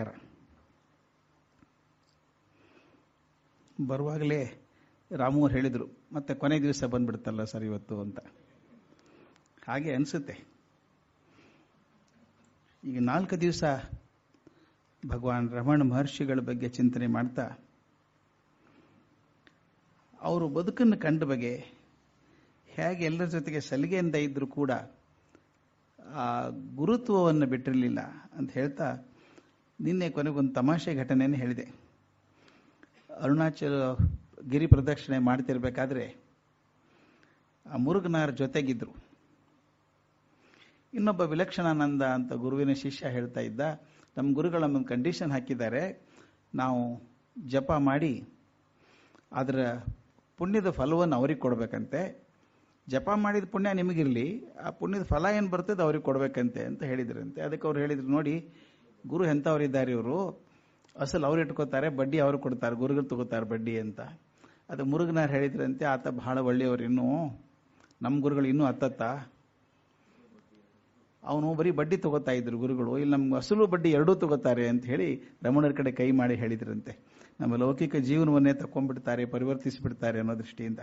ನಮಸ್ಕಾರ ಬರುವಾಗಲೇ ರಾಮು ಹೇಳಿದರು, ಮತ್ತೆ ಕೊನೆ ದಿವಸ ಬಂದ್ಬಿಡ್ತಲ್ಲ ಸರ್ ಇವತ್ತು ಅಂತ. ಹಾಗೆ ಅನಿಸುತ್ತೆ. ಈಗ ನಾಲ್ಕು ದಿವಸ ಭಗವಾನ್ ರಮಣ ಮಹರ್ಷಿಗಳ ಬಗ್ಗೆ ಚಿಂತನೆ ಮಾಡ್ತಾ, ಅವರು ಬದುಕನ್ನು ಕಂಡ ಬಗ್ಗೆ ಹೇಗೆ ಎಲ್ಲರ ಜೊತೆಗೆ ಸಲಿಗೆಯಿಂದ ಇದ್ದರೂ ಕೂಡ ಆ ಗುರುತ್ವವನ್ನು ಬಿಟ್ಟಿರಲಿಲ್ಲ ಅಂತ ಹೇಳ್ತಾ ನಿನ್ನೆ ಕೊನೆಗೊಂದು ತಮಾಷೆ ಘಟನೆಯನ್ನು ಹೇಳಿದೆ. ಅರುಣಾಚಲ ಗಿರಿ ಪ್ರದಕ್ಷಿಣೆ ಮಾಡ್ತಿರ್ಬೇಕಾದ್ರೆ ಆ ಮುರುಘನಾರ ಜೊತೆಗಿದ್ರು. ಇನ್ನೊಬ್ಬ ವಿಲಕ್ಷಣಾನಂದ ಅಂತ ಗುರುವಿನ ಶಿಷ್ಯ ಹೇಳ್ತಾ ಇದ್ದ ನಮ್ಮ ಗುರುಗಳ ಒಂದು ಕಂಡೀಷನ್ ಹಾಕಿದ್ದಾರೆ. ನಾವು ಜಪ ಮಾಡಿ ಅದರ ಪುಣ್ಯದ ಫಲವನ್ನು ಅವ್ರಿಗೆ ಕೊಡಬೇಕಂತೆ. ಜಪ ಮಾಡಿದ ಪುಣ್ಯ ನಿಮಗಿರಲಿ, ಆ ಪುಣ್ಯದ ಫಲ ಏನು ಬರ್ತದೆ ಅವ್ರಿಗೆ ಕೊಡಬೇಕಂತೆ ಅಂತ ಹೇಳಿದ್ರಂತೆ. ಅದಕ್ಕೆ ಅವ್ರು ಹೇಳಿದ್ರು, ನೋಡಿ ಗುರು ಎಂಥವ್ರಿದ್ದಾರೆ ಇವರು? ಅಸಲು ಅವ್ರು ಇಟ್ಕೋತಾರೆ, ಬಡ್ಡಿ ಅವರು ಕೊಡ್ತಾರೆ, ಗುರುಗಳು ತಗೋತಾರೆ ಬಡ್ಡಿ ಅಂತ. ಅದು ಮುರುಗನಾರ್ ಹೇಳಿದ್ರಂತೆ, ಆತ ಬಹಳ ಒಳ್ಳೆಯವರು ಇನ್ನೂ. ನಮ್ಮ ಗುರುಗಳು ಇನ್ನೂ ಹತ್ತತ್ತ? ಅವನು ಬರೀ ಬಡ್ಡಿ ತಗೋತಾ ಇದ್ರು ಗುರುಗಳು, ಇಲ್ಲಿ ನಮ್ಗೆ ಅಸಲು ಬಡ್ಡಿ ಎರಡೂ ತಗೋತಾರೆ ಅಂತ ಹೇಳಿ ರಮಣರ ಕಡೆ ಕೈ ಮಾಡಿ ಹೇಳಿದ್ರಂತೆ. ನಮ್ಮ ಲೌಕಿಕ ಜೀವನವನ್ನೇ ತಕ್ಕೊಂಡ್ಬಿಡ್ತಾರೆ, ಪರಿವರ್ತಿಸಿಬಿಡ್ತಾರೆ ಅನ್ನೋ ದೃಷ್ಟಿಯಿಂದ.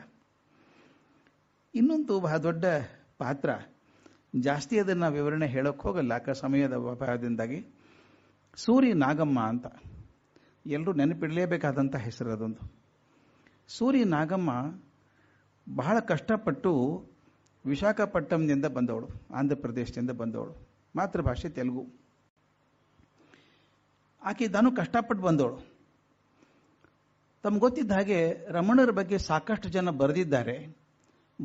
ಇನ್ನೊಂದು ಬಹಳ ದೊಡ್ಡ ಪಾತ್ರ, ಜಾಸ್ತಿ ಅದನ್ನು ವಿವರಣೆ ಹೇಳೋಕೆ ಹೋಗಲ್ಲ ಸಮಯದ ಅಭಾವದಿಂದಾಗಿ. ಸೂರಿ ನಾಗಮ್ಮ ಅಂತ. ಎಲ್ಲರೂ ನೆನಪಿಡಲೇಬೇಕಾದಂಥ ಹೆಸರು ಅದೊಂದು. ಸೂರಿ ನಾಗಮ್ಮ ಬಹಳ ಕಷ್ಟಪಟ್ಟು ವಿಶಾಖಪಟ್ಟಣದಿಂದ ಬಂದವಳು ಆಂಧ್ರ ಪ್ರದೇಶದಿಂದ ಬಂದವಳು, ಮಾತೃಭಾಷೆ ತೆಲುಗು. ಆಕೆ ತಾನು ಕಷ್ಟಪಟ್ಟು ಬಂದವಳು. ತಮ್ಗೆ ಗೊತ್ತಿದ್ದ ಹಾಗೆ ರಮಣರ ಬಗ್ಗೆ ಸಾಕಷ್ಟು ಜನ ಬರೆದಿದ್ದಾರೆ.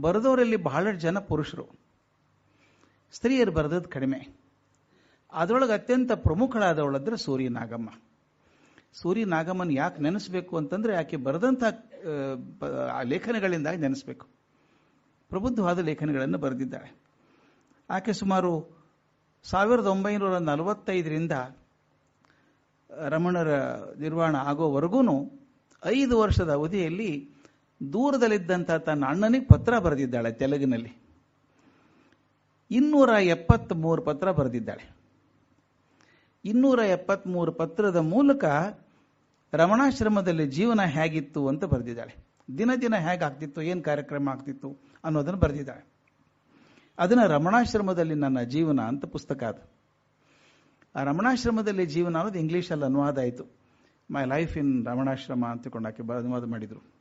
ಬರೆದವರಲ್ಲಿ ಬಹಳಷ್ಟು ಜನ ಪುರುಷರು. ಸ್ತ್ರೀಯರು ಬರೆದದ್ದು ಕಡಿಮೆ. ಅದರೊಳಗೆ ಅತ್ಯಂತ ಪ್ರಮುಖಳಾದವಳಂದ್ರೆ ಸೂರ್ಯ ನಾಗಮ್ಮ ಸೂರ್ಯ ನಾಗಮ್ಮನ ಯಾಕೆ ನೆನೆಸ್ಬೇಕು ಅಂತಂದ್ರೆ ಆಕೆ ಬರೆದಂಥ ಲೇಖನಗಳಿಂದ ನೆನೆಸ್ಬೇಕು. ಪ್ರಬುದ್ಧವಾದ ಲೇಖನಗಳನ್ನು ಬರೆದಿದ್ದಾಳೆ. ಆಕೆ ಸುಮಾರು ಸಾವಿರದ ಒಂಬೈನೂರ ನಲವತ್ತೈದರಿಂದ ರಮಣರ ನಿರ್ವಾಣ ಆಗೋವರೆಗೂ ಐದು ವರ್ಷದ ಅವಧಿಯಲ್ಲಿ ದೂರದಲ್ಲಿದ್ದಂಥ ತನ್ನ ಅಣ್ಣನಿಗೆ ಪತ್ರ ಬರೆದಿದ್ದಾಳೆ ತೆಲುಗಿನಲ್ಲಿ. ಇನ್ನೂರ ಎಪ್ಪತ್ತ್ಮೂರು ಪತ್ರ ಬರೆದಿದ್ದಾಳೆ. ಇನ್ನೂರ ಎಪ್ಪತ್ಮೂರು ಪತ್ರದ ಮೂಲಕ ರಮಣಾಶ್ರಮದಲ್ಲಿ ಜೀವನ ಹೇಗಿತ್ತು ಅಂತ ಬರೆದಿದ್ದಾಳೆ. ದಿನ ದಿನ ಹೇಗಾಗ್ತಿತ್ತು, ಏನು ಕಾರ್ಯಕ್ರಮ ಆಗ್ತಿತ್ತು ಅನ್ನೋದನ್ನು ಬರೆದಿದ್ದಾಳೆ. ಅದನ್ನು ರಮಣಾಶ್ರಮದಲ್ಲಿ ನನ್ನ ಜೀವನ ಅಂತ ಪುಸ್ತಕ ಅದು. ಆ ರಮಣಾಶ್ರಮದಲ್ಲಿ ಜೀವನ ಅನ್ನೋದು ಇಂಗ್ಲೀಷಲ್ಲಿ ಅನುವಾದ ಆಯಿತು. ಮೈ ಲೈಫ್ ಇನ್ ರಮಣಾಶ್ರಮ ಅಂತ ಕೊಂಡಾಕೆ ಅನುವಾದ ಮಾಡಿದರು.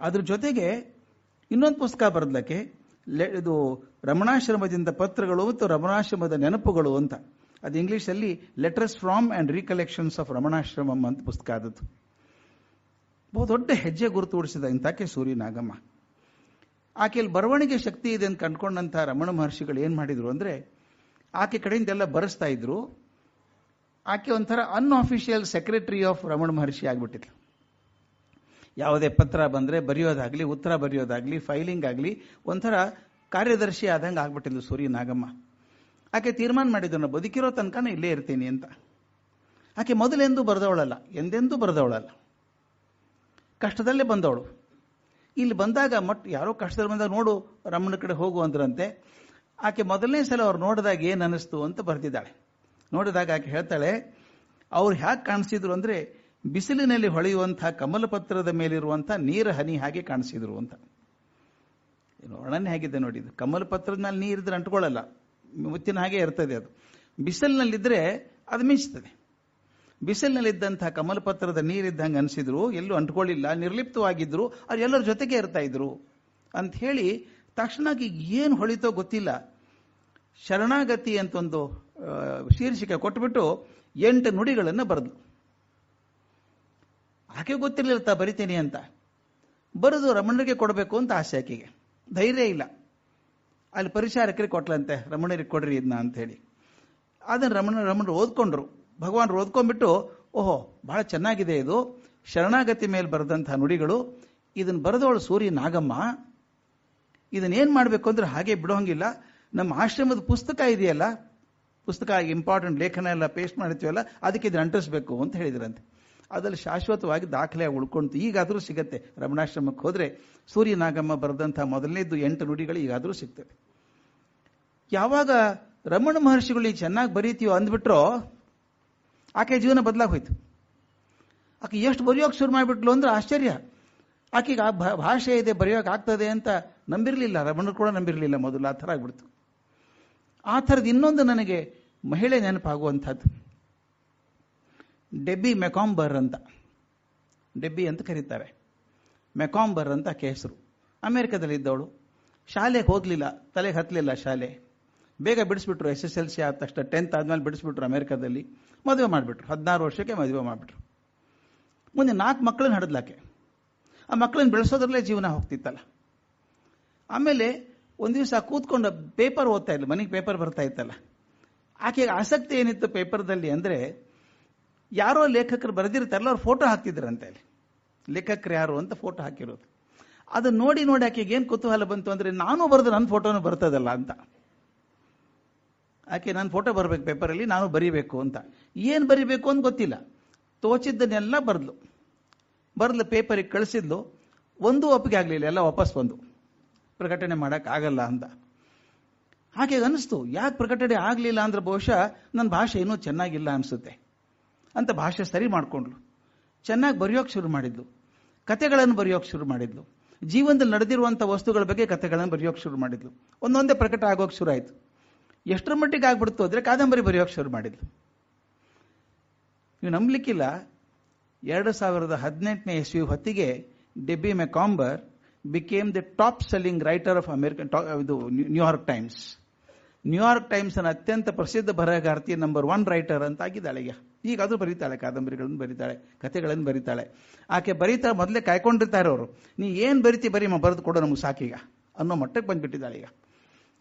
ಅದ್ರ ಜೊತೆಗೆ ಇನ್ನೊಂದು ಪುಸ್ತಕ ಬರೆದಕ್ಕೆ ಇದು ರಮಣಾಶ್ರಮದಿಂದ ಪತ್ರಗಳು ಮತ್ತು ರಮಣಾಶ್ರಮದ ನೆನಪುಗಳು ಅಂತ. ಅದು ಇಂಗ್ಲೀಷಲ್ಲಿ letters from and recollections of Ramanashramam ಅಂತ ಪುಸ್ತಕ ಆದದ್ದು. ಬಹು ದೊಡ್ಡ ಹೆಜ್ಜೆ ಗುರುತುಡಿಸಿದ ಇಂಥಕ್ಕೆ ಸೂರ್ಯ ನಾಗಮ್ಮ ಆಕೆಯಲ್ಲಿ ಬರವಣಿಗೆ ಶಕ್ತಿ ಇದೆ ಅಂತ ಕಂಡ್ಕೊಂಡಂಥ ರಮಣ ಮಹರ್ಷಿಗಳು ಏನು ಮಾಡಿದ್ರು ಅಂದರೆ, ಆಕೆ ಕಡೆಯಿಂದ ಎಲ್ಲ ಬರೆಸ್ತಾ ಇದ್ರು. ಆಕೆ ಒಂಥರ unofficial secretary of Ramana Maharshi ಆಗಿಬಿಟ್ಟಿದ್ಲು. ಯಾವುದೇ ಪತ್ರ ಬಂದರೆ ಬರೆಯೋದಾಗಲಿ, ಉತ್ತರ ಬರೆಯೋದಾಗಲಿ ಫೈಲಿಂಗ್ ಆಗಲಿ ಒಂಥರ ಕಾರ್ಯದರ್ಶಿ ಆದಂಗೆ ಆಗ್ಬಿಟ್ಟಿದ್ಲು ಸೂರ್ಯ ನಾಗಮ್ಮ ಆಕೆ ತೀರ್ಮಾನ ಮಾಡಿದ್ರು ನಾನು ಬದುಕಿರೋ ತನಕ ಇಲ್ಲೇ ಇರ್ತೀನಿ ಅಂತ. ಆಕೆ ಮೊದಲೆಂದೂ ಬರೆದವಳಲ್ಲ, ಎಂದೆಂದೂ ಬರೆದವಳಲ್ಲ. ಕಷ್ಟದಲ್ಲೇ ಬಂದವಳು. ಇಲ್ಲಿ ಬಂದಾಗ ಮಟ್ ಯಾರೋ ಕಷ್ಟದಲ್ಲಿ ಬಂದಾಗ ನೋಡು, ರಮಣ ಕಡೆ ಹೋಗು ಅಂದ್ರಂತೆ. ಆಕೆ ಮೊದಲನೇ ಸಲ ಅವ್ರು ನೋಡಿದಾಗ ಏನು ಅನ್ನಿಸ್ತು ಅಂತ ಬರ್ತಿದ್ದಾಳೆ. ನೋಡಿದಾಗ ಆಕೆ ಹೇಳ್ತಾಳೆ, ಅವ್ರು ಹ್ಯಾಕೆ ಕಾಣಿಸಿದ್ರು ಅಂದರೆ ಬಿಸಿಲಿನಲ್ಲಿ ಹೊಳೆಯುವಂತಹ ಕಮಲಪತ್ರದ ಮೇಲಿರುವಂಥ ನೀರ ಹನಿ ಹಾಗೆ ಕಾಣಿಸಿದ್ರು ಅಂತ. ವರ್ಣನೆ ಹೇಗಿದೆ ನೋಡಿ, ಇದು ಕಮಲಪತ್ರದ ಮೇಲೆ ನೀರಿದ್ರೆ ಅಂಟ್ಕೊಳ್ಳಲ್ಲ. ಮುತ್ತಿನ ಹಾಗೆ ಇರ್ತದೆ ಅದು. ಬಿಸಿಲಿನಲ್ಲಿದ್ದರೆ ಅದು ಮಿಂಚ್ತದೆ. ಬಿಸಿಲಿನಲ್ಲಿದ್ದಂತಹ ಕಮಲಪತ್ರದ ನೀರಿದ್ದಂಗೆ ಅನಿಸಿದ್ರು, ಎಲ್ಲೂ ಅಂಟ್ಕೊಳ್ಳಿಲ್ಲ ನಿರ್ಲಿಪ್ತವಾಗಿದ್ದರು ಅವ್ರು ಎಲ್ಲರ ಜೊತೆಗೆ ಇರ್ತಾ ಇದ್ರು ಅಂತ ಹೇಳಿ ತಕ್ಷಣಕ್ಕೆ ಏನು ಹೊಳಿತೋ ಗೊತ್ತಿಲ್ಲ. ಶರಣಾಗತಿ ಅಂತ ಒಂದು ಶೀರ್ಷಿಕೆ ಕೊಟ್ಬಿಟ್ಟು ಎಂಟು ನುಡಿಗಳನ್ನು ಬರೆದು ಆಕೆ ಗೊತ್ತಿರಲಿಲ್ಲ ತಾ ಬರಿತೀನಿ ಅಂತ. ಬರೆದು ರಮಣರಿಗೆ ಕೊಡಬೇಕು ಅಂತ ಆಸೆ ಆಕೆಗೆ. ಧೈರ್ಯ ಇಲ್ಲ. ಅಲ್ಲಿ ಪರಿಚಾರಕರಿಗೆ ಕೊಟ್ಲಂತೆ ರಮಣರಿಗೆ ಕೊಡ್ರಿ ಇದನ್ನ ಅಂತ ಹೇಳಿ ಅದನ್ನು ರಮಣ, ರಮಣರು ಓದ್ಕೊಂಡ್ರು. ಭಗವಾನ್ ಓದ್ಕೊಂಡ್ಬಿಟ್ಟು, ಓಹೋ, ಭಾಳ ಚೆನ್ನಾಗಿದೆ ಇದು. ಶರಣಾಗತಿ ಮೇಲೆ ಬರೆದಂಥ ನುಡಿಗಳು. ಇದನ್ನು ಬರೆದವಳು ಸೂರ್ಯ ನಾಗಮ್ಮ. ಇದನ್ನೇನು ಮಾಡಬೇಕು ಅಂದ್ರೆ ಹಾಗೆ ಬಿಡೋಂಗಿಲ್ಲ. ನಮ್ಮ ಆಶ್ರಮದ ಪುಸ್ತಕ ಇದೆಯಲ್ಲ? ಪುಸ್ತಕ ಇಂಪಾರ್ಟೆಂಟ್ ಲೇಖನ ಎಲ್ಲ ಪೇಸ್ಟ್ ಮಾಡಿರ್ತೀವಲ್ಲ, ಅದಕ್ಕೆ ಇದನ್ನು ಅಂಟಿಸ್ಬೇಕು ಅಂತ ಹೇಳಿದ್ರಂತೆ. ಅದರಲ್ಲಿ ಶಾಶ್ವತವಾಗಿ ದಾಖಲೆ ಉಳ್ಕೊಂತು ಈಗಾದರೂ ಸಿಗತ್ತೆ. ರಮಣಾಶ್ರಮಕ್ಕೆ ಹೋದರೆ ಸೂರ್ಯ ನಾಗಮ್ಮ ಬರೆದಂಥ ಮೊದಲನೇದು ಎಂಟು ನುಡಿಗಳು ಈಗಾದರೂ ಸಿಗ್ತದೆ. ಯಾವಾಗ ರಮಣ ಮಹರ್ಷಿಗಳು ಚೆನ್ನಾಗಿ ಬರೀತೀವೋ ಅಂದ್ಬಿಟ್ರೋ ಆಕೆ ಜೀವನ ಬದಲಾಗಿ ಹೋಯ್ತು ಆಕೆ ಎಷ್ಟು ಬರೆಯೋಕೆ ಶುರು ಮಾಡಿಬಿಟ್ಲು ಅಂದ್ರೆ ಆಶ್ಚರ್ಯ. ಆಕೆಗೆ ಆ ಭಾಷೆ ಇದೆ, ಬರೆಯೋಕೆ ಆಗ್ತದೆ ಅಂತ ನಂಬಿರಲಿಲ್ಲ. ರಮಣರು ಕೂಡ ನಂಬಿರಲಿಲ್ಲ ಮೊದಲು. ಆ ಥರ ಆಗ್ಬಿಡ್ತು. ಆ ಥರದ್ದು ಇನ್ನೊಂದು ನನಗೆ ಮಹಿಳೆ ನೆನಪಾಗುವಂಥದ್ದು. ಡೆಬ್ಬಿ ಮೆಕಾಂಬರ್ ಅಂತ. ಡೆಬ್ಬಿ ಅಂತ ಕರೀತಾರೆ. ಮೆಕಾಂಬರ್ ಅಂತ ಆಕೆ ಹೆಸರು. ಅಮೇರಿಕದಲ್ಲಿದ್ದವಳು. ಶಾಲೆಗೆ ಹೋಗಲಿಲ್ಲ. ತಲೆಗೆ ಹತ್ತಲಿಲ್ಲ ಶಾಲೆ. ಬೇಗ ಬಿಡಿಸ್ಬಿಟ್ರು, ಎಸ್ ಎಸ್ ಎಲ್ ಸಿ ಆದ ತಕ್ಷಣ ಟೆಂತ್ ಆದ್ಮೇಲೆ ಬಿಡಿಸ್ಬಿಟ್ರು ಅಮೆರಿಕಾದಲ್ಲಿ. ಮದುವೆ ಮಾಡಿಬಿಟ್ರು. ಹದಿನಾರು ವರ್ಷಕ್ಕೆ ಮದುವೆ ಮಾಡಿಬಿಟ್ರು. ಮುಂದೆ ನಾಲ್ಕು ಮಕ್ಕಳನ್ನ ಹಡದ್ಲಾಕೆ. ಆ ಮಕ್ಕಳನ್ನ ಬೆಳೆಸೋದ್ರಲ್ಲೇ ಜೀವನ ಹೋಗ್ತಿತ್ತಲ್ಲ. ಆಮೇಲೆ ಒಂದು ದಿವಸ ಕೂತ್ಕೊಂಡು ಪೇಪರ್ ಓದ್ತಾ ಇದ್ಲು. ಮನೆಗೆ ಪೇಪರ್ ಬರ್ತಾ ಇತ್ತಲ್ಲ. ಆಕೆಗೆ ಆಸಕ್ತಿ ಏನಿತ್ತು ಪೇಪರ್ದಲ್ಲಿ ಅಂದರೆ, ಯಾರೋ ಲೇಖಕರು ಬರೆದಿರ್ತಾರಲ್ಲ ಅವ್ರು ಫೋಟೋ ಹಾಕ್ತಿದ್ರಂತೆ ಅಲ್ಲಿ. ಲೇಖಕರು ಯಾರು ಅಂತ ಫೋಟೋ ಹಾಕಿರೋದು. ಅದನ್ನ ನೋಡಿ ನೋಡಿ ಆಕೆಗೆ ಏನು ಕುತೂಹಲ ಬಂತು ಅಂದರೆ, ನಾನು ಬರೆದು ನನ್ನ ಫೋಟೋನು ಬರ್ತದಲ್ಲ ಅಂತ. ಆಕೆ ನಾನು ಫೋಟೋ ಬರಬೇಕು ಪೇಪರಲ್ಲಿ ನಾನು ಬರೀಬೇಕು ಅಂತ. ಏನು ಬರಿಬೇಕು ಅಂತ ಗೊತ್ತಿಲ್ಲ. ತೋಚಿದ್ದನ್ನೆಲ್ಲ ಬರೆದ್ಲು. ಬರೆದ್ಲು ಪೇಪರಿಗೆ ಕಳಿಸಿದ್ಲು. ಒಂದೂ ಒಪ್ಪಿಗೆ ಆಗಲಿಲ್ಲ, ಎಲ್ಲ ವಾಪಸ್ ಬಂದು ಪ್ರಕಟಣೆ ಮಾಡೋಕ್ಕಾಗಲ್ಲ ಅಂತ. ಹಾಗೆ ಅನಿಸ್ತು. ಯಾಕೆ ಪ್ರಕಟಣೆ ಆಗಲಿಲ್ಲ ಅಂದ್ರೆ ಬಹುಶಃ ನನ್ನ ಭಾಷೆ ಇನ್ನೂ ಚೆನ್ನಾಗಿಲ್ಲ ಅನಿಸುತ್ತೆ ಅಂತ ಭಾಷೆ ಸರಿ ಮಾಡಿಕೊಂಡ್ಲು ಚೆನ್ನಾಗಿ ಬರೆಯೋಕೆ ಶುರು ಮಾಡಿದ್ಲು. ಕತೆಗಳನ್ನು ಬರೆಯೋಕೆ ಶುರು ಮಾಡಿದ್ಲು. ಜೀವನದಲ್ಲಿ ನಡೆದಿರುವಂಥ ವಸ್ತುಗಳ ಬಗ್ಗೆ ಕಥೆಗಳನ್ನು ಬರೆಯೋಕೆ ಶುರು ಮಾಡಿದ್ಲು. ಒಂದೊಂದೇ ಪ್ರಕಟ ಆಗೋಕೆ ಶುರು ಆಯಿತು. ಎಷ್ಟರ ಮಟ್ಟಿಗೆ ಆಗ್ಬಿಡ್ತು ಅಂದರೆ ಕಾದಂಬರಿ ಬರೆಯೋಕೆ ಶುರು ಮಾಡಿದ್ಲು. ನೀವು ನಂಬಲಿಕ್ಕಿಲ್ಲ. ಎರಡು ಸಾವಿರದ ಹದಿನೆಂಟನೇ ಇಸ್ವಿ ಹೊತ್ತಿಗೆ Debbie Macomber became the top selling writer of American ಇದು New York Times New York Times ಅನ್ನ ಅತ್ಯಂತ ಪ್ರಸಿದ್ಧ ಬರಹಗಾರ್ತಿ ನಂಬರ್ ಒನ್ ರೈಟರ್ ಅಂತ ಆಗಿದ್ದಾಳೆ ಈಗ. ಈಗಾದರೂ ಬರೀತಾಳೆ, ಕಾದಂಬರಿಗಳನ್ನು ಬರೀತಾಳೆ, ಕಥೆಗಳನ್ನು ಬರೀತಾಳೆ. ಆಕೆ ಬರೀತಾ ಮೊದಲೇ ಕಾಯ್ಕೊಂಡಿರ್ತಾರೆ ಅವರು ನೀ ಏನು ಬರಿತಿ ಬರೀ ಬರೆದು ಕೊಡೋ ನಮಗೆ ಸಾಕೀಗ. ಅನ್ನೋ ಮಟ್ಟಕ್ಕೆ ಬಂದ್ಬಿಟ್ಟಿದ್ದಾಳೆ ಈಗ.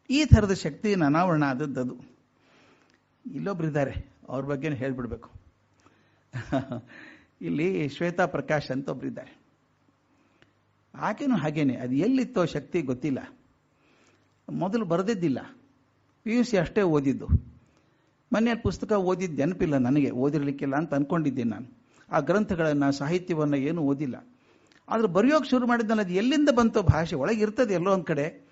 ಈ ಥರದ ಶಕ್ತಿ ಅನಾವರಣ ಆದದ್ದು ಇಲ್ಲೊಬ್ರು ಇದ್ದಾರೆ ಅವ್ರ ಬಗ್ಗೆನೇ ಹೇಳ್ಬಿಡ್ಬೇಕು. ಇಲ್ಲಿ ಶ್ವೇತಾ ಪ್ರಕಾಶ್ ಅಂತ ಒಬ್ರಿದ್ದಾರೆ. ಆಕೆನೂ ಹಾಗೇನೆ, ಅದು ಎಲ್ಲಿತ್ತೋ ಶಕ್ತಿ ಗೊತ್ತಿಲ್ಲ. ಮೊದಲು ಬರೆದಿದ್ದಿಲ್ಲ. ಪಿ ಯು ಸಿ ಅಷ್ಟೇ ಓದಿದ್ದು. ಮನೆಯಲ್ಲಿ ಪುಸ್ತಕ ಓದಿದ್ದು ನೆನಪಿಲ್ಲ ನನಗೆ, ಓದಿರಲಿಕ್ಕಿಲ್ಲ ಅಂತ ಅಂದ್ಕೊಂಡಿದ್ದೀನಿ ನಾನು. ಆ ಗ್ರಂಥಗಳನ್ನು, ಸಾಹಿತ್ಯವನ್ನು ಏನೂ ಓದಿಲ್ಲ. ಆದ್ರೆ ಬರೆಯೋಕೆ ಶುರು ಮಾಡಿದ್ನಲ್ಲ, ಅದು ಎಲ್ಲಿಂದ ಬಂತೋ ಭಾಷೆ ಒಳಗೆ ಇರ್ತದೆ ಎಲ್ಲೋ ಒಂದು ಕಡೆ.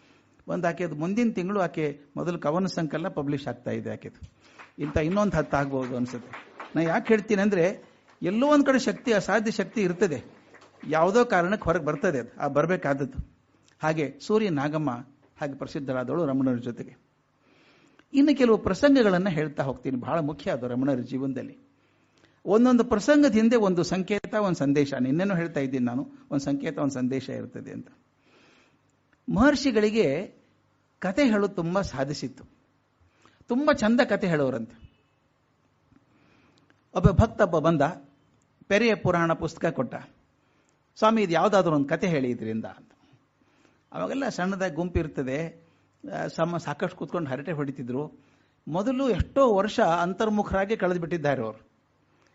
ಒಂದು ಆಕೆದು ಮುಂದಿನ ತಿಂಗಳು ಆಕೆ ಮೊದಲು ಕವನ ಸಂಕಲನ ಪಬ್ಲಿಷ್ ಆಗ್ತಾ ಇದೆ ಆಕೆದು. ಇಂಥ ಇನ್ನೊಂದು ಹತ್ತು ಆಗ್ಬೋದು ಅನ್ಸುತ್ತೆ. ನಾನು ಯಾಕೆ ಹೇಳ್ತೀನಿ ಅಂದರೆ, ಎಲ್ಲೋ ಒಂದು ಕಡೆ ಶಕ್ತಿ, ಅಸಾಧ್ಯ ಶಕ್ತಿ ಇರ್ತದೆ. ಯಾವುದೋ ಕಾರಣಕ್ಕೆ ಹೊರಗೆ ಬರ್ತದೆ ಅದು. ಆ ಬರಬೇಕಾದದ್ದು. ಹಾಗೆ ಸೂರ್ಯ ನಾಗಮ್ಮ ಹಾಗೆ ಪ್ರಸಿದ್ಧರಾದವಳು ರಮಣರ ಜೊತೆಗೆ. ಇನ್ನು ಕೆಲವು ಪ್ರಸಂಗಗಳನ್ನು ಹೇಳ್ತಾ ಹೋಗ್ತೀನಿ. ಬಹಳ ಮುಖ್ಯ ಅದು ರಮಣರ ಜೀವನದಲ್ಲಿ. ಒಂದೊಂದು ಪ್ರಸಂಗದ ಹಿಂದೆ ಒಂದು ಸಂಕೇತ, ಒಂದು ಸಂದೇಶ. ನಿನ್ನೇನು ಹೇಳ್ತಾ ಇದ್ದೀನಿ ನಾನು. ಒಂದು ಸಂಕೇತ, ಒಂದು ಸಂದೇಶ ಇರ್ತದೆ ಅಂತ. ಮಹರ್ಷಿಗಳಿಗೆ ಕತೆ ಹೇಳೋದು ತುಂಬ ಸಾಧಿಸಿತ್ತು. ತುಂಬ ಚಂದ ಕತೆ ಹೇಳೋರಂತೆ. ಒಬ್ಬ ಭಕ್ತ ಒಬ್ಬ ಬಂದ, ಪೆರೆಯ ಪುರಾಣ ಪುಸ್ತಕ ಕೊಟ್ಟ. ಸ್ವಾಮಿ, ಇದು ಯಾವುದಾದ್ರೂ ಒಂದು ಕತೆ ಹೇಳಿ ಇದರಿಂದ ಅಂತ. ಅವಾಗೆಲ್ಲ ಸಣ್ಣದಾಗಿ ಗುಂಪು ಇರ್ತದೆ. ಸಮ, ಸಾಕಷ್ಟು ಕೂತ್ಕೊಂಡು ಹರಟೆ ಹೊಡಿತಿದ್ರು. ಮೊದಲು ಎಷ್ಟೋ ವರ್ಷ ಅಂತರ್ಮುಖರಾಗಿ ಕಳೆದು ಬಿಟ್ಟಿದ್ದಾರೆ ಅವರು.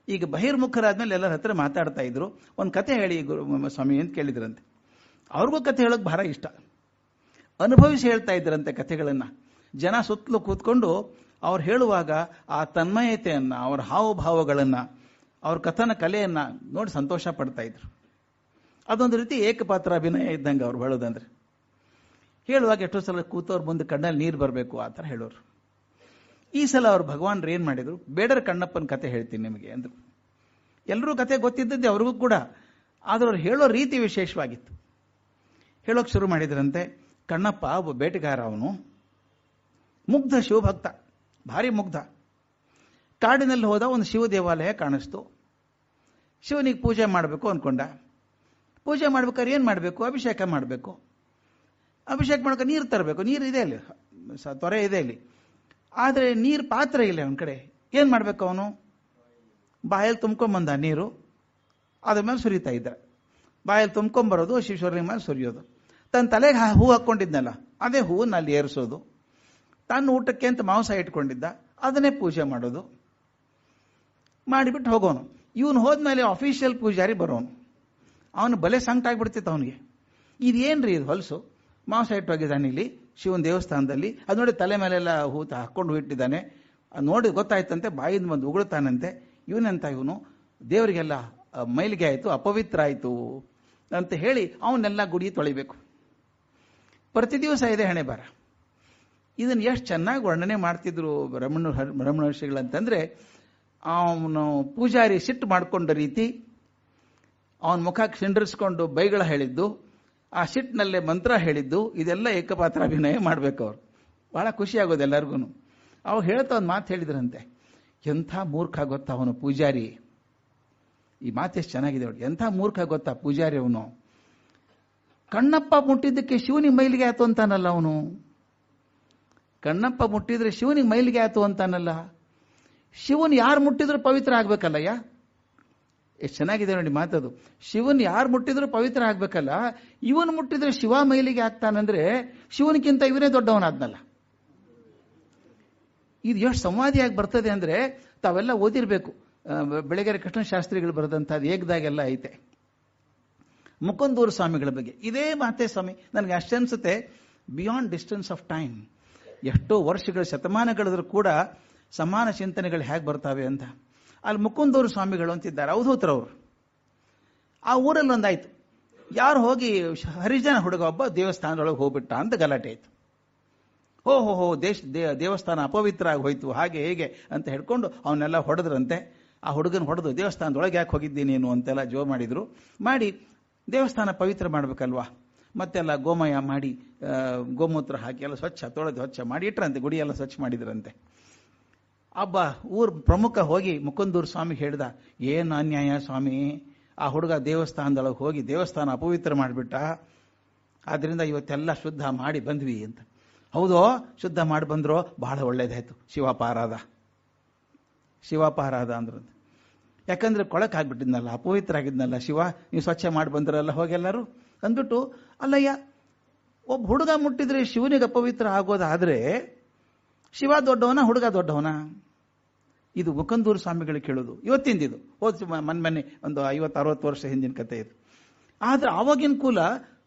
ಈಗ ಬಹಿರ್ಮುಖರಾದ್ಮೇಲೆ ಎಲ್ಲರ ಹತ್ರ ಮಾತಾಡ್ತಾ ಇದ್ರು. ಒಂದು ಕತೆ ಹೇಳಿ ಗುರು, ಸ್ವಾಮಿ ಅಂತ ಕೇಳಿದ್ರಂತೆ. ಅವ್ರಿಗೂ ಕತೆ ಹೇಳೋಕೆ ಬಹಳ ಇಷ್ಟ. ಅನುಭವಿಸಿ ಹೇಳ್ತಾ ಇದ್ರಂತೆ ಕಥೆಗಳನ್ನ. ಜನ ಸುತ್ತಲೂ ಕೂತ್ಕೊಂಡು ಅವ್ರು ಹೇಳುವಾಗ ಆ ತನ್ಮಯತೆಯನ್ನ, ಅವರ ಹಾವಭಾವಗಳನ್ನ, ಅವ್ರ ಕಥನ ಕಲೆಯನ್ನ ನೋಡಿ ಸಂತೋಷ ಪಡ್ತಾ ಇದ್ರು. ಅದೊಂದು ರೀತಿ ಏಕಪಾತ್ರ ಅಭಿನಯ ಇದ್ದಂಗೆ ಅವ್ರು ಹೇಳೋದಂದ್ರೆ. ಹೇಳುವಾಗ ಎಷ್ಟೋ ಸಲ ಕೂತವ್ರು ಮುಂದೆ ಕಣ್ಣಲ್ಲಿ ನೀರು ಬರಬೇಕು ಆ ಥರ ಹೇಳೋರು. ಈ ಸಲ ಅವ್ರು ಭಗವಾನ್ರು ಏನು ಮಾಡಿದ್ರು? ಬೇಡರ ಕಣ್ಣಪ್ಪನ ಕತೆ ಹೇಳ್ತೀನಿ ನಿಮಗೆ ಅಂದರು. ಎಲ್ಲರೂ ಕತೆ ಗೊತ್ತಿದ್ದದ್ದೇ ಅವ್ರಿಗೂ ಕೂಡ. ಆದ್ರೆ ಅವ್ರು ಹೇಳೋ ರೀತಿ ವಿಶೇಷವಾಗಿತ್ತು. ಹೇಳೋಕೆ ಶುರು ಮಾಡಿದ್ರಂತೆ. ಕಣ್ಣಪ್ಪ ಒಬ್ಬ ಬೇಟೆಗಾರ ಅವನು. ಮುಗ್ಧ ಶಿವಭಕ್ತ, ಭಾರಿ ಮುಗ್ಧ. ಕಾಡಿನಲ್ಲಿ ಹೋದ ಒಂದು ಶಿವ ದೇವಾಲಯ ಕಾಣಿಸ್ತು. ಶಿವನಿಗೆ ಪೂಜೆ ಮಾಡಬೇಕು ಅಂದ್ಕೊಂಡ ಪೂಜೆ ಮಾಡ್ಬೇಕಾದ್ರೆ ಏನು ಮಾಡಬೇಕು? ಅಭಿಷೇಕ ಮಾಡಬೇಕು. ಅಭಿಷೇಕ ಮಾಡೋಕೆ ನೀರು ತರಬೇಕು. ನೀರು ಇದೆ ಅಲ್ಲಿ. ತೊರೆ ಇದೆ ಅಲ್ಲಿ. ಆದರೆ ನೀರು ಪಾತ್ರ ಇಲ್ಲ ಅವನ ಕಡೆ. ಏನು ಮಾಡಬೇಕು ಅವನು? ಬಾಯಲ್ಲಿ ತುಂಬ್ಕೊಂಬಂದ ನೀರು. ಅದ್ರ ಮೇಲೆ ಸುರಿತಾ ಇದ್ದ. ಬಾಯಲ್ಲಿ ತುಂಬ್ಕೊಂಬರೋದು ಶಿವಶ್ವರಲಿಂಗ ಮೇಲೆ ಸುರಿಯೋದು. ತನ್ನ ತಲೆಗೆ ಹೂ ಹಾಕ್ಕೊಂಡಿದ್ನಲ್ಲ, ಅದೇ ಹೂವನ್ನ ಅಲ್ಲಿ ಏರಿಸೋದು. ತನ್ನ ಊಟಕ್ಕೆ ಅಂತ ಮಾಂಸ ಇಟ್ಕೊಂಡಿದ್ದ, ಅದನ್ನೇ ಪೂಜೆ ಮಾಡೋದು. ಮಾಡಿಬಿಟ್ಟು ಹೋಗೋನು. ಇವನು ಹೋದ್ಮೇಲೆ ಅಫಿಷಿಯಲ್ ಪೂಜಾರಿ ಬರೋನು. ಅವನು ಬಲೆ ಸಂಕಟ ಆಗಿಬಿಡ್ತಿತ್ತು ಅವನಿಗೆ. ಇದೇನ್ರಿ ಇದು ಹೊಲಸು? ಮಾಂಸ ಇಟ್ಟು ಹೋಗಿದ್ದಾನೆ ಇಲ್ಲಿ, ಶಿವನ ದೇವಸ್ಥಾನದಲ್ಲಿ. ಅದು ನೋಡಿ ತಲೆ ಮೇಲೆಲ್ಲ ಹೂ ಹಾಕ್ಕೊಂಡು ಇಟ್ಟಿದ್ದಾನೆ. ನೋಡಿ ಗೊತ್ತಾಯ್ತಂತೆ ಬಾಯಿಂದ ಬಂದು ಉಗುಳ್ತಾನಂತೆ. ಇವನಂತ ಇವನು? ದೇವರಿಗೆಲ್ಲ ಮೈಲಿಗೆ ಆಯಿತು, ಅಪವಿತ್ರ ಆಯಿತು ಅಂತ ಹೇಳಿ ಅವನ್ನೆಲ್ಲ ಗುಡಿ ತೊಳಿಬೇಕು. ಪ್ರತಿ ದಿವಸ ಇದೆ ಹಣೆ ಬರ ಇದನ್ನು ಎಷ್ಟು ಚೆನ್ನಾಗಿ ವರ್ಣನೆ ಮಾಡ್ತಿದ್ರು ರಮಣ ಋಷಿಗಳಂತಂದ್ರೆ, ಅವನು ಪೂಜಾರಿ ಸಿಟ್ಟು ಮಾಡಿಕೊಂಡ ರೀತಿ, ಅವನ ಮುಖ ಕ್ಷಿಂಡರಿಸ್ಕೊಂಡು ಬೈಗಳ ಹೇಳಿದ್ದು, ಆ ಸಿಟ್ಟಿನಲ್ಲೇ ಮಂತ್ರ ಹೇಳಿದ್ದು, ಇದೆಲ್ಲ ಏಕಪಾತ್ರ ಅಭಿನಯ ಮಾಡ್ಬೇಕು ಅವ್ರು. ಬಹಳ ಖುಷಿ ಆಗೋದು ಎಲ್ಲರಿಗೂ ಅವ್ರು ಹೇಳ್ತಾ ಒಂದು ಮಾತು ಹೇಳಿದ್ರಂತೆ, ಎಂಥ ಮೂರ್ಖ ಗೊತ್ತಾ ಅವನು ಪೂಜಾರಿ? ಈ ಮಾತು ಎಷ್ಟು ಚೆನ್ನಾಗಿದೆ ನೋಡಿ, ಎಂಥ ಮೂರ್ಖ ಗೊತ್ತಾ ಪೂಜಾರಿ ಅವನು? ಕಣ್ಣಪ್ಪ ಮುಟ್ಟಿದ್ದಕ್ಕೆ ಶಿವನಿಗೆ ಮೈಲಿಗೆ ಆಯ್ತು ಅಂತಾನಲ್ಲ ಅವನು. ಕಣ್ಣಪ್ಪ ಮುಟ್ಟಿದ್ರೆ ಶಿವನಿಗೆ ಮೈಲಿಗೆ ಆಯ್ತು ಅಂತಾನಲ್ಲ. ಶಿವನ್ ಯಾರು ಮುಟ್ಟಿದ್ರು ಪವಿತ್ರ ಆಗ್ಬೇಕಲ್ಲಯ್ಯ? ಎಷ್ಟು ಚೆನ್ನಾಗಿದೆ ನೋಡಿ ಮಾತದು. ಶಿವನ್ ಯಾರು ಮುಟ್ಟಿದ್ರು ಪವಿತ್ರ ಆಗ್ಬೇಕಲ್ಲ. ಇವನ್ ಮುಟ್ಟಿದ್ರೆ ಶಿವ ಮೈಲಿಗೆ ಆಗ್ತಾನಂದ್ರೆ ಶಿವನಿಗಿಂತ ಇವನೇ ದೊಡ್ಡವನಾದ್ನಲ್ಲ. ಇದು ಎಷ್ಟು ಸಂವಾದಿಯಾಗಿ ಬರ್ತದೆ ಅಂದ್ರೆ ತಾವೆಲ್ಲ ಓದಿರ್ಬೇಕು. ಬೆಳಗೆರೆ ಕೃಷ್ಣ ಶಾಸ್ತ್ರಿಗಳು ಬರೆದಂಥದ್ದು ಏಕದಾಗೆಲ್ಲ ಐತೆ. ಮುಕುಂದೂರು ಸ್ವಾಮಿಗಳ ಬಗ್ಗೆ. ಇದೇ ಮಾತೆ ಸ್ವಾಮಿ, ನನಗೆ ಅಷ್ಟೇ ಅನ್ಸುತ್ತೆ ಬಿಯಾಂಡ್ ಡಿಸ್ಟೆನ್ಸ್ ಆಫ್ ಟೈಮ್ ಎಷ್ಟೋ ವರ್ಷಗಳ, ಶತಮಾನಗಳಿದ್ರು ಕೂಡ ಸಮಾನ ಚಿಂತನೆಗಳು ಹೇಗೆ ಬರ್ತಾವೆ ಅಂತ. ಅಲ್ಲಿ ಮುಕುಂದೂರು ಸ್ವಾಮಿಗಳು ಅಂತಿದ್ದಾರೆ. ಅವಧೂತರವರು ಆ ಊರಲ್ಲಿ ಒಂದಾಯ್ತು. ಯಾರು ಹೋಗಿ ಹರಿಜನ ಹುಡುಗ ಒಬ್ಬ ದೇವಸ್ಥಾನದೊಳಗೆ ಹೋಗ್ಬಿಟ್ಟ ಅಂತ ಗಲಾಟೆ ಆಯ್ತು. ಹೋ ಹೋ ಹೋ, ದೇಶ ದೇವಸ್ಥಾನ ಅಪವಿತ್ರ ಆಗಿ ಹೋಯ್ತು, ಹಾಗೆ, ಹೇಗೆ ಅಂತ ಹೇಳ್ಕೊಂಡು ಅವನ್ನೆಲ್ಲ ಹೊಡೆದ್ರಂತೆ. ಆ ಹುಡುಗನ ಹೊಡೆದು, ದೇವಸ್ಥಾನದೊಳಗೆ ಯಾಕೆ ಹೋಗಿದ್ದೀನಿ ನೀನು? ಅಂತೆಲ್ಲ ಜೋ ಮಾಡಿದ್ರು. ಮಾಡಿ ದೇವಸ್ಥಾನ ಪವಿತ್ರ ಮಾಡಬೇಕಲ್ವಾ? ಮತ್ತೆಲ್ಲ ಗೋಮಯ ಮಾಡಿ ಗೋಮೂತ್ರ ಹಾಕಿ ಎಲ್ಲ ಸ್ವಚ್ಛ, ತೊಳೆದು ಸ್ವಚ್ಛ ಮಾಡಿ ಇಟ್ರಂತೆ, ಗುಡಿ ಎಲ್ಲ ಸ್ವಚ್ಛ ಮಾಡಿದ್ರಂತೆ. ಅಬ್ಬ, ಊರ್ ಪ್ರಮುಖ ಹೋಗಿ ಮುಕುಂದೂರು ಸ್ವಾಮಿ ಹೇಳ್ದ, ಏನು ಅನ್ಯಾಯ ಸ್ವಾಮಿ? ಆ ಹುಡುಗ ದೇವಸ್ಥಾನದೊಳಗೆ ಹೋಗಿ ದೇವಸ್ಥಾನ ಅಪವಿತ್ರ ಮಾಡಿಬಿಟ್ಟ. ಆದ್ರಿಂದ ಇವತ್ತೆಲ್ಲ ಶುದ್ಧ ಮಾಡಿ ಬಂದ್ವಿ ಅಂತ. ಹೌದೋ? ಶುದ್ಧ ಮಾಡಿ ಬಂದ್ರೋ? ಬಹಳ ಒಳ್ಳೇದಾಯ್ತು. ಶಿವಪಾರಾದ ಶಿವಪಾರಾದ ಅಂದ್ರಂತೆ. ಯಾಕಂದ್ರೆ ಕೊಳಕ್ ಆಗ್ಬಿಟ್ಟಿದ್ನಲ್ಲ ಅಪವಿತ್ರ ಆಗಿದ್ನಲ್ಲ ಶಿವ, ನೀವು ಸ್ವಚ್ಛ ಮಾಡಿ ಬಂದ್ರಲ್ಲ ಹೋಗೆಲ್ಲರೂ? ಅಂದ್ಬಿಟ್ಟು, ಅಲ್ಲಯ್ಯ, ಒಬ್ಬ ಹುಡುಗ ಮುಟ್ಟಿದ್ರೆ ಶಿವನಿಗೆ ಅಪವಿತ್ರ ಆಗೋದಾದ್ರೆ, ಶಿವ ದೊಡ್ಡವನ, ಹುಡುಗ ದೊಡ್ಡವನ? ಇದು ಮುಕಂದೂರು ಸ್ವಾಮಿಗಳು ಕೇಳೋದು. ಇವತ್ತಿಂದಿದು ಹೋದ್ ಮನ್ ಮನೆ ಒಂದು ಐವತ್ತು, ಅರವತ್ತು ವರ್ಷ ಹಿಂದಿನ ಕತೆ ಇದು. ಆದ್ರೆ ಆವಾಗಿನ ಕೂಲ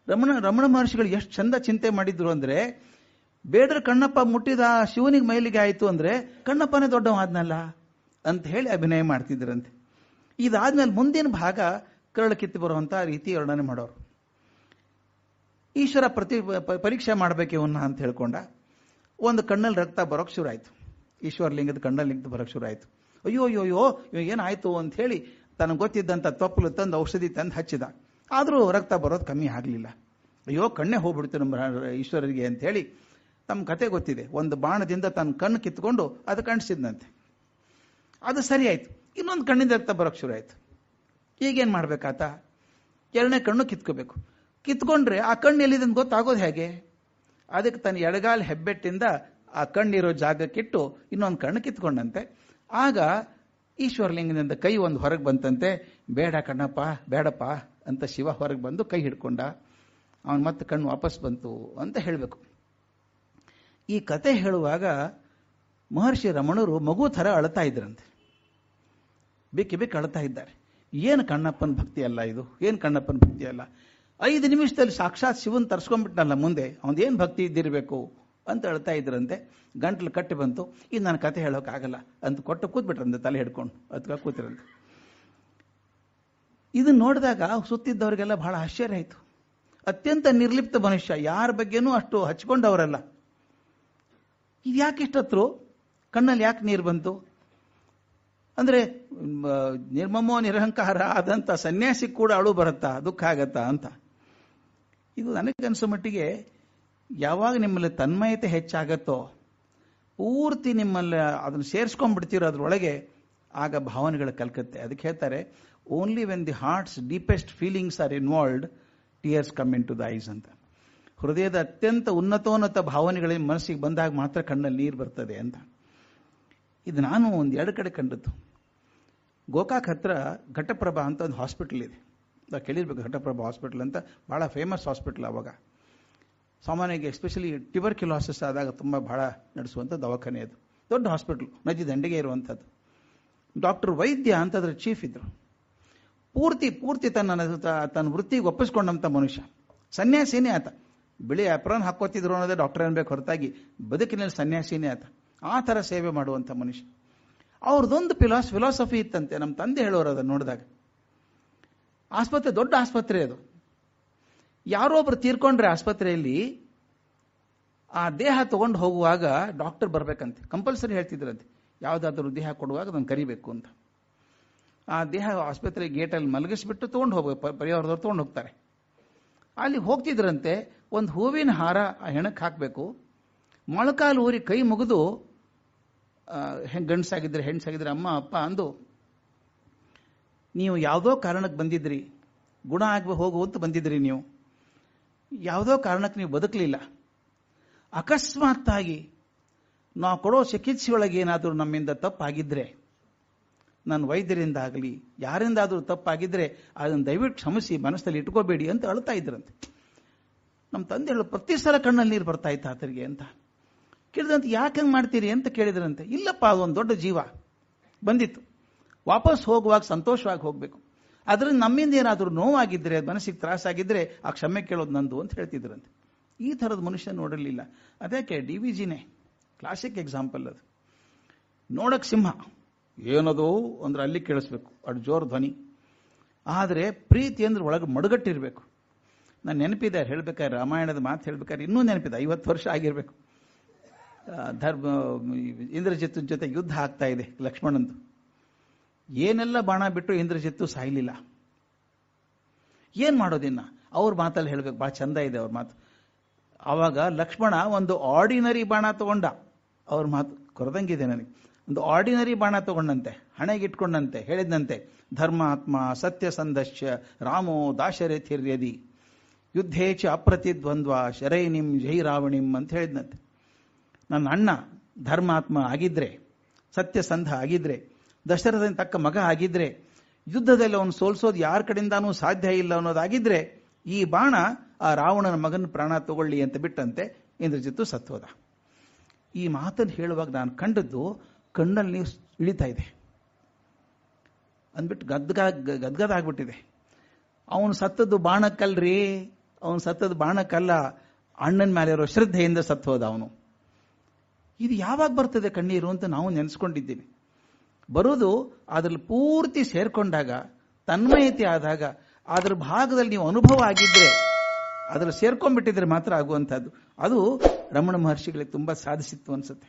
ರಮಣ ರಮಣ ಮಹರ್ಷಿಗಳು ಎಷ್ಟು ಚಂದ ಚಿಂತೆ ಮಾಡಿದ್ರು ಅಂದ್ರೆ, ಬೇಡ್ರ ಕಣ್ಣಪ್ಪ ಮುಟ್ಟಿದ ಶಿವನಿಗೆ ಮೈಲಿಗೆ ಆಯಿತು ಅಂದ್ರೆ, ಕಣ್ಣಪ್ಪನೇ ದೊಡ್ಡವಾದ್ನಲ್ಲ ಅಂತ ಹೇಳಿ ಅಭಿನಯ ಮಾಡ್ತಿದ್ರಂತೆ. ಇದಾದ್ಮೇಲೆ ಮುಂದಿನ ಭಾಗ ಕರಳು ಕಿತ್ತು ಬರುವಂತಹ ರೀತಿ ವರ್ಣನೆ ಮಾಡೋರು. ಈಶ್ವರ ಪ್ರತಿ ಪರೀಕ್ಷೆ ಮಾಡ್ಬೇಕು ಇವನ್ನ ಅಂತ ಹೇಳ್ಕೊಂಡ. ಒಂದು ಕಣ್ಣಲ್ಲಿ ರಕ್ತ ಬರೋಕ್ ಶುರು ಆಯ್ತು ಈಶ್ವರ ಲಿಂಗದ ಕಣ್ಣಲ್ಲಿ ಲಿಂಗದ ಬರೋಕ್ ಶುರು ಆಯ್ತು ಅಯ್ಯೋ ಅಯ್ಯೋ ಅಯ್ಯೋ, ಇವಾಗ ಏನಾಯ್ತು ಅಂತ ಹೇಳಿ ತನಗೆ ಗೊತ್ತಿದ್ದಂತ ತೊಪ್ಪಲು ತಂದು ಔಷಧಿ ತಂದು ಹಚ್ಚಿದ. ಆದರೂ ರಕ್ತ ಬರೋದು ಕಮ್ಮಿ ಆಗಲಿಲ್ಲ. ಅಯ್ಯೋ, ಕಣ್ಣೇ ಹೋಗ್ಬಿಡ್ತು ನಮ್ಮ ಈಶ್ವರರಿಗೆ ಅಂತ ಹೇಳಿ ತಮ್ಮ ಕತೆ ಗೊತ್ತಿದೆ. ಒಂದು ಬಾಣದಿಂದ ತನ್ನ ಕಣ್ಣು ಕಿತ್ಕೊಂಡು ಅದು ಕಾಣಿಸಿದಂತೆ ಅದು ಸರಿ ಆಯ್ತು. ಇನ್ನೊಂದು ಕಣ್ಣಿಂದ ರಕ್ತ ಬರೋಕ್ ಶುರು ಆಯ್ತು. ಈಗೇನ್ ಮಾಡಬೇಕಾತ? ಎರಡನೇ ಕಣ್ಣು ಕಿತ್ಕೋಬೇಕು. ಕಿತ್ಕೊಂಡ್ರೆ ಆ ಕಣ್ಣು ಎಲ್ಲಿದೆ ಗೊತ್ತಾಗೋದು ಹೇಗೆ? ಅದಕ್ಕೆ ತನ್ನ ಎಡಗಾಲ್ ಹೆಬ್ಬೆಟ್ಟಿಂದ ಆ ಕಣ್ಣಿರೋ ಜಾಗಕ್ಕಿಟ್ಟು ಇನ್ನೊಂದು ಕಣ್ಣು ಕಿತ್ಕೊಂಡಂತೆ. ಆಗ ಈಶ್ವರಲಿಂಗದಿಂದ ಕೈ ಒಂದು ಹೊರಗೆ ಬಂತಂತೆ. ಬೇಡ ಕಣ್ಣಪ್ಪ, ಬೇಡಪ್ಪ ಅಂತ ಶಿವ ಹೊರಗೆ ಬಂದು ಕೈ ಹಿಡ್ಕೊಂಡ. ಅವನು ಮತ್ತೆ ಕಣ್ಣು ವಾಪಸ್ ಬಂತು ಅಂತ ಹೇಳಬೇಕು. ಈ ಕತೆ ಹೇಳುವಾಗ ಮಹರ್ಷಿ ರಮಣರು ಮಗು ಥರ ಅಳ್ತಾ ಇದ್ರಂತೆ. ಬೇಕಿ ಬೇಕಿ ಅಳ್ತಾ ಇದ್ದಾರೆ. ಏನು ಕಣ್ಣಪ್ಪನ ಭಕ್ತಿ ಅಲ್ಲ ಇದು? ಏನು ಕಣ್ಣಪ್ಪನ ಭಕ್ತಿ ಅಲ್ಲ? ಐದು ನಿಮಿಷದಲ್ಲಿ ಸಾಕ್ಷಾತ್ ಶಿವನ್ ತರ್ಸ್ಕೊಂಡ್ಬಿಟ್ನಲ್ಲ ಮುಂದೆ ಅವನ್ ಭಕ್ತಿ ಇದ್ದಿರಬೇಕು ಅಂತ ಹೇಳ್ತಾ ಇದ್ರಂತೆ. ಗಂಟ್ಲು ಕಟ್ಟಿ ಬಂತು. ಇದು ನನ್ನ ಕತೆ ಹೇಳೋಕ್ಕಾಗಲ್ಲ ಅಂತ ಕೊಟ್ಟು ಕೂತ್ಬಿಟ್ರಂತೆ, ತಲೆ ಹಿಡ್ಕೊಂಡು ಅದಕ್ಕೆ ಕೂತಿರಂತೆ. ಇದನ್ನ ನೋಡಿದಾಗ ಸುತ್ತಿದ್ದವರಿಗೆಲ್ಲ ಬಹಳ ಆಶ್ಚರ್ಯ ಆಯಿತು. ಅತ್ಯಂತ ನಿರ್ಲಿಪ್ತ ಮನುಷ್ಯ, ಯಾರ ಬಗ್ಗೆನೂ ಅಷ್ಟು ಹಚ್ಕೊಂಡವರಲ್ಲ. ಇದು ಯಾಕೆ ಇಷ್ಟತ್ರು? ಕಣ್ಣಲ್ಲಿ ಯಾಕೆ ನೀರು ಬಂತು? ಅಂದ್ರೆ ನಿರ್ಮಮೋ ನಿರಹಂಕಾರ ಆದಂತ ಸನ್ಯಾಸಿ ಕೂಡ ಅಳು ಬರುತ್ತಾ, ದುಃಖ ಆಗತ್ತಾ ಅಂತ. ಇದು ನನಗನ್ಸೋ ಮಟ್ಟಿಗೆ ಯಾವಾಗ ನಿಮ್ಮಲ್ಲಿ ತನ್ಮಯತೆ ಹೆಚ್ಚಾಗತ್ತೋ, ಪೂರ್ತಿ ನಿಮ್ಮಲ್ಲಿ ಅದನ್ನು ಸೇರಿಸ್ಕೊಂಡ್ಬಿಡ್ತೀರೋ ಅದ್ರೊಳಗೆ ಆಗ ಭಾವನೆಗಳು ಕಲ್ಕತ್ತೆ. ಅದಕ್ಕೆ ಹೇಳ್ತಾರೆ only when the heart's deepest feelings are involved tears come in to the eyes ಅಂತ. ಹೃದಯದ ಅತ್ಯಂತ ಉನ್ನತೋನ್ನತ ಭಾವನೆಗಳಿಗೆ ಮನಸ್ಸಿಗೆ ಬಂದಾಗ ಮಾತ್ರ ಕಣ್ಣಲ್ಲಿ ನೀರು ಬರ್ತದೆ ಅಂತ. ಇದು ನಾನು ಒಂದು ಎರಡು ಕಡೆ ಕಂಡದ್ದು. ಗೋಕಾಕ್ ಹತ್ರ ಘಟಪ್ರಭಾ ಅಂತ ಒಂದು ಹಾಸ್ಪಿಟಲ್ ಇದೆ. ನಾವು ಕೇಳಿರ್ಬೇಕು ಘಟಪ್ರಭಾ ಹಾಸ್ಪಿಟಲ್ ಅಂತ. ಭಾಳ ಫೇಮಸ್ ಹಾಸ್ಪಿಟಲ್ ಅವಾಗ. ಸಾಮಾನ್ಯವಾಗಿ ಎಸ್ಪೆಷಲಿ ಟ್ಯೂಬರ್ಕ್ಯುಲಾಸಿಸ್ ಆದಾಗ ತುಂಬ ಭಾಳ ನಡೆಸುವಂಥ ದವಾಖಾನೆ ಅದು. ದೊಡ್ಡ ಹಾಸ್ಪಿಟಲ್ ನದಿ ದಂಡೆಗೆ ಇರುವಂಥದ್ದು ಡಾಕ್ಟರ್ ವೈದ್ಯ ಅಂತ ಅದರ ಚೀಫ್ ಇದ್ದರು ಪೂರ್ತಿ ಪೂರ್ತಿ ತನ್ನ ತನ್ನ ವೃತ್ತಿಗೆ ಒಪ್ಪಿಸ್ಕೊಂಡಂಥ ಮನುಷ್ಯ. ಸನ್ಯಾಸಿನೇ ಆತ. ಬಿಳಿ ಅಪ್ರಾನ್ ಹಾಕೋತಿದ್ರು ಅನ್ನೋದೇ ಡಾಕ್ಟರ್ ಅನ್ಬೇಕು ಹೊರತಾಗಿ. ಬದುಕಿನಲ್ಲಿ ಸನ್ಯಾಸಿನೇ ಆತ. ಆ ಥರ ಸೇವೆ ಮಾಡುವಂಥ ಮನುಷ್ಯ. ಅವ್ರದ್ದೊಂದು ಫಿಲಾಸ್ ಫಿಲಾಸಫಿ ಇತ್ತಂತೆ. ನಮ್ಮ ತಂದೆ ಹೇಳೋರು ಅದನ್ನು ನೋಡಿದಾಗ. ಆಸ್ಪತ್ರೆ, ದೊಡ್ಡ ಆಸ್ಪತ್ರೆ ಅದು. ಯಾರೋ ಒಬ್ರು ತೀರ್ಕೊಂಡ್ರೆ ಆಸ್ಪತ್ರೆಯಲ್ಲಿ ಆ ದೇಹ ತಗೊಂಡು ಹೋಗುವಾಗ ಡಾಕ್ಟರ್ ಬರಬೇಕಂತೆ. ಕಂಪಲ್ಸರಿ ಹೇಳ್ತಿದ್ರಂತೆ. ಯಾವುದಾದ್ರೂ ದೇಹ ಕೊಡುವಾಗ ಅದನ್ನು ಕರಿಬೇಕು ಅಂತ. ಆ ದೇಹ ಆಸ್ಪತ್ರೆ ಗೇಟಲ್ಲಿ ಮಲಗಿಸ್ಬಿಟ್ಟು ತೊಗೊಂಡು ಹೋಗ್ಬೇಕು. ಪರಿವಾರದವ್ರು ತೊಗೊಂಡು ಹೋಗ್ತಾರೆ. ಅಲ್ಲಿ ಹೋಗ್ತಿದ್ರಂತೆ. ಒಂದು ಹೂವಿನ ಹಾರ ಆ ಹೆಣಕ್ಕೆ ಹಾಕಬೇಕು. ಮೊಳಕಾಲು ಊರಿ ಕೈ ಮುಗಿದು ಗಂಡಸಾಗಿದ್ರೆ ಹೆಣ್ಸಾಗಿದ್ರೆ ಅಮ್ಮ, ಅಪ್ಪ ಅಂದು, ನೀವು ಯಾವುದೋ ಕಾರಣಕ್ಕೆ ಬಂದಿದ್ರಿ, ಗುಣ ಆಗಿ ಹೋಗುವಂತ ಬಂದಿದ್ರಿ ನೀವು. ಯಾವುದೋ ಕಾರಣಕ್ಕೆ ನೀವು ಬದುಕಲಿಲ್ಲ. ಅಕಸ್ಮಾತ್ತಾಗಿ ನಾವು ಕೊಡೋ ಚಿಕಿತ್ಸೆಯೊಳಗೆ ಏನಾದರೂ ನಮ್ಮಿಂದ ತಪ್ಪಾಗಿದ್ರೆ, ನನ್ನ ವೈದ್ಯರಿಂದ ಆಗಲಿ, ಯಾರಿಂದಾದರೂ ತಪ್ಪಾಗಿದ್ರೆ ಅದನ್ನು ದಯವಿಟ್ಟು ಕ್ಷಮಿಸಿ, ಮನಸ್ಸಲ್ಲಿ ಇಟ್ಕೋಬೇಡಿ ಅಂತ ಅಳ್ತಾ ಇದ್ರಂತೆ. ನಮ್ಮ ತಂದೆ ಹೇಳು ಪ್ರತಿ ಸಲ ಕಣ್ಣಲ್ಲಿ ನೀರು ಬರ್ತಾ ಇತ್ತು ಆತರಿಗೆ ಅಂತ. ಕೇಳಿದಂತೆ ಯಾಕೆ ಹಂಗೆ ಮಾಡ್ತೀರಿ? ಅಂತ ಕೇಳಿದ್ರಂತೆ, ಇಲ್ಲಪ್ಪ, ಅದೊಂದು ದೊಡ್ಡ ಜೀವ. ಬಂದಿತ್ತು. ವಾಪಸ್ ಹೋಗುವಾಗ ಸಂತೋಷವಾಗಿ ಹೋಗಬೇಕು. ಅದರಿಂದ ನಮ್ಮಿಂದ ಏನಾದರೂ ನೋವಾಗಿದ್ದರೆ ಮನಸ್ಸಿಗೆ ತ್ರಾಸಾಗಿದ್ದರೆ ಆ ಕ್ಷಮೆ ಕೇಳೋದು ನಂದು ಅಂತ ಹೇಳ್ತಿದ್ರಂತೆ. ಈ ಥರದ ಮನುಷ್ಯ ನೋಡಿರಲಿಲ್ಲ. ಅದಕ್ಕೆ ಡಿ ವಿ ಜಿನೇ. ಕ್ಲಾಸಿಕ್ ಎಕ್ಸಾಂಪಲ್ ಅದು. ನೋಡಕ್ ಸಿಂಹ. ಏನದು? ಅಂದ್ರೆ ಅಲ್ಲಿ ಕೇಳಿಸ್ಬೇಕು. ಅಷ್ಟು ಜೋರು ಧ್ವನಿ. ಆದರೆ ಪ್ರೀತಿ ಅಂದ್ರೆ ಒಳಗೆ ಮಡುಗಟ್ಟಿರಬೇಕು. ನಾನು ನೆನಪಿದೆ, ಹೇಳ್ಬೇಕಾದ್ರೆ ರಾಮಾಯಣದ ಮಾತು ಹೇಳ್ಬೇಕಾದ್ರೆ ಇನ್ನೂ ನೆನಪಿದೆ. ಐವತ್ತು ವರ್ಷ ಆಗಿರಬೇಕು. ಧರ್ಮ ಇಂದ್ರಜಿತ್ತು ಜೊತೆ ಯುದ್ಧ ಆಗ್ತಾ ಇದೆ ಲಕ್ಷ್ಮಣಂದು. ಏನೆಲ್ಲ ಬಾಣ ಬಿಟ್ಟು ಇಂದ್ರಜಿತ್ತು ಸಾಯ್ಲಿಲ್ಲ. ಏನ್ ಮಾಡೋದಿನ್ನ? ಅವ್ರ ಮಾತಲ್ಲಿ ಹೇಳ್ಬೇಕು, ಬಹಳ ಚಂದ ಇದೆ ಅವ್ರ ಮಾತು. ಆವಾಗ ಲಕ್ಷ್ಮಣ ಒಂದು ಆರ್ಡಿನರಿ ಬಾಣ ತಗೊಂಡ. ಅವ್ರ ಮಾತು ಕೊರದಂಗಿದೆ ನನಗೆ. ಒಂದು ಆರ್ಡಿನರಿ ಬಾಣ ತಗೊಂಡಂತೆ, ಹಣೆಗಿಟ್ಕೊಂಡಂತೆ ಹೇಳಿದಂತೆ ಧರ್ಮಾತ್ಮ ಸತ್ಯಸಂದಶ್ಯ ರಾಮೋ ದಾಶರಥಿರ್ಯದಿ ಯುದ್ಧೇಚ ಅಪ್ರತಿದ್ವಂದ್ವ ಶರೈನಿಂ ಜೈ ರಾವಣಿಂ ಅಂತ ಹೇಳಿದಂತೆ ನನ್ನ ಅಣ್ಣ ಧರ್ಮಾತ್ಮ ಆಗಿದ್ರೆ, ಸತ್ಯಸಂಧ ಆಗಿದ್ರೆ ದಶರಥನ ತಕ್ಕ ಮಗ ಆಗಿದ್ರೆ, ಯುದ್ಧದಲ್ಲಿ ಅವನು ಸೋಲ್ಸೋದು ಯಾರ ಕಡೆಯಿಂದಾನೂ ಸಾಧ್ಯ ಇಲ್ಲ ಅನ್ನೋದಾಗಿದ್ರೆ, ಈ ಬಾಣ ಆ ರಾವಣನ ಮಗನ ಪ್ರಾಣ ತಗೊಳ್ಳಿ ಅಂತ ಬಿಟ್ಟಂತೆ ಇಂದ್ರಜಿತ್ತು ಸತ್ವದ. ಈ ಮಾತನ್ನು ಹೇಳುವಾಗ ನಾನು ಕಂಡದ್ದು ಕಣ್ಣಲ್ಲಿ ಇಳಿತಾ ಇದೆ. ಅಂದ್ಬಿಟ್ಟು ಗದ್ಗ ಗದ್ಗದ ಆಗ್ಬಿಟ್ಟಿದೆ. ಅವನು ಸತ್ತದ್ದು ಬಾಣಕ್ಕಲ್ರಿ, ಅವನು ಸತ್ತದ್ದು ಬಾಣಕ್ಕಲ್ಲ, ಅಣ್ಣನ ಮೇಲೆ ಇರೋ ಶ್ರದ್ಧೆಯಿಂದ ಸತ್ತೋದ ಅವನು. ಇದು ಯಾವಾಗ ಬರ್ತದೆ ಕಣ್ಣೀರು ಅಂತ ನಾವು ನೆನೆಸ್ಕೊಂಡಿದ್ದೀವಿ. ಬರೋದು ಅದ್ರಲ್ಲಿ ಪೂರ್ತಿ ಸೇರ್ಕೊಂಡಾಗ, ತನ್ಮಯತೆ ಆದಾಗ, ಅದ್ರ ಭಾಗದಲ್ಲಿ ನೀವು ಅನುಭವ ಆಗಿದ್ರೆ, ಅದ್ರಲ್ಲಿ ಸೇರ್ಕೊಂಡ್ಬಿಟ್ಟಿದ್ರೆ ಮಾತ್ರ ಆಗುವಂತಹದ್ದು ಅದು ರಮಣ ಮಹರ್ಷಿಗಳಿಗೆ ತುಂಬಾ ಸಾಧಿಸಿತ್ತು ಅನ್ಸುತ್ತೆ.